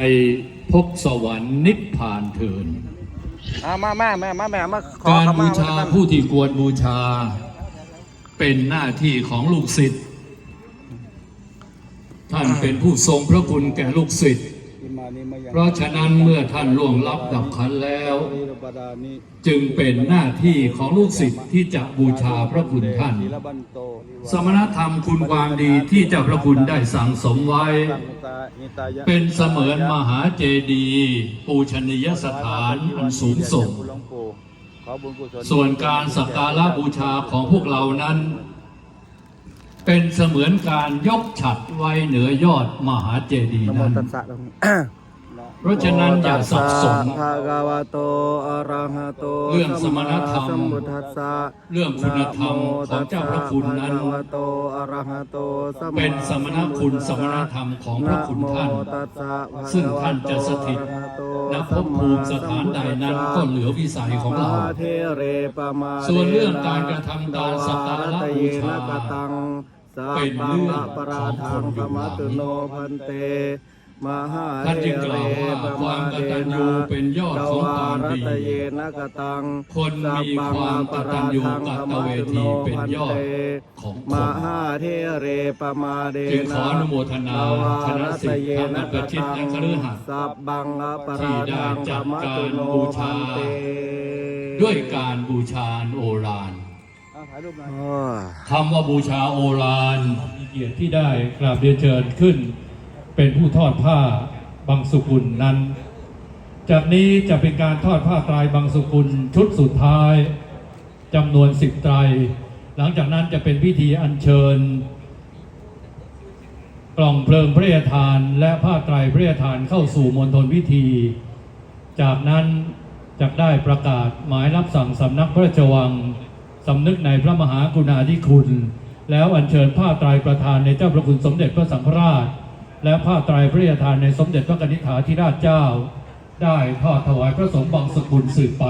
ไปพบสวรรค์นิพพานเถินอ่ามาแม่แม่มาแม่มาขอการขมบูชาท่นผู้ที่ควรบูชา เป็นหน้าที่ของลูกศิษย์ ท่านเป็นผู้ทรงพระคุณแก่ลูกศิษย์ เพราะฉะนั้นเมื่อท่านล่วงลับดับขันแล้ว จึงเป็นหน้าที่ของลูกศิษย์ที่จะบูชาพระคุณท่าน สมณธรรมคุณความดีที่เจ้าพระคุณได้สั่งสมไว้ เป็นเสมือนมหาเจดีย์ปูชนียสถานอันสูงส่ง ส่วนการสักการะบูชาของพวกเรานั้น เป็นเสมือนการยกฉัดไว้เหนือยอดมหาเจดีย์นะโมนั้น ตัสสะเพราะฉะนั้นอย่าสับสน ภะคะวะโตอะระหะโตเรื่องสมณธรรม สัมพุทธัสสะเรื่องคุณธรรมของเจ้าพระคุณนั้นะโมตัสสะภะคะวะโตอะระหะโตสัมมาเป็นสมณคุณสมณธรรมของพระคุณท่านะโมตัสสะภะคะวะโตซึ่งท่านจะสถิตอะระหะโตณภพภูมิสถานใดนั้นก็เหลือวิสัยของเรามหเทเรปมาส่วนเรื่องการกระทำการสักการะบูชาตะเยนะกตัง สัพเป็นเรื่องปราทังของคนธรรมตุโนพันเตมหาท่านจึงกล่าวว่าความกตัญญูเป็นยอดของความดีดวารัตเยนะกตังคนมีความกตัญญูกตเวทีเป็นยอดของคนมหาเทเรปมาเดนะจึงขออนุโมทนาคณะศิษย์ทั้งอัปชิตและคฤหัสถ์สับบังอปที่ราได้ทังจัดธรรมตุโนการบูชาพันเตด้วยการบูชาโอฬารโอ้ย คำว่าบูชาโอฬารมีเกียรติที่ได้กราบเรียนเชิญขึ้น เป็นผู้ทอดผ้าบางสุกุลนั้น จากนี้จะเป็นการทอดผ้าไตรบางสุกุลชุดสุดท้ายจำนวนสิบไตร หลังจากนั้นจะเป็นพิธีอัญเชิญ กล่องเพลิงพระราชทาน และผ้าไตรพระราชทานเข้าสู่มณฑลพิธี จากนั้นจะได้ประกาศหมายรับสั่งสำนักพระราชวัง สำนึกในพระมหากรุณาธิคุณ แล้วอัญเชิญผ้าตรายประธานในเจ้าพระคุณสมเด็จพระสังฆราช และผ้าตรพระราทานในสมเด็จพระกนิษฐาธิราชเจ้า ได้ทอดถวายพระสงฆ์บางสกุลสืบไป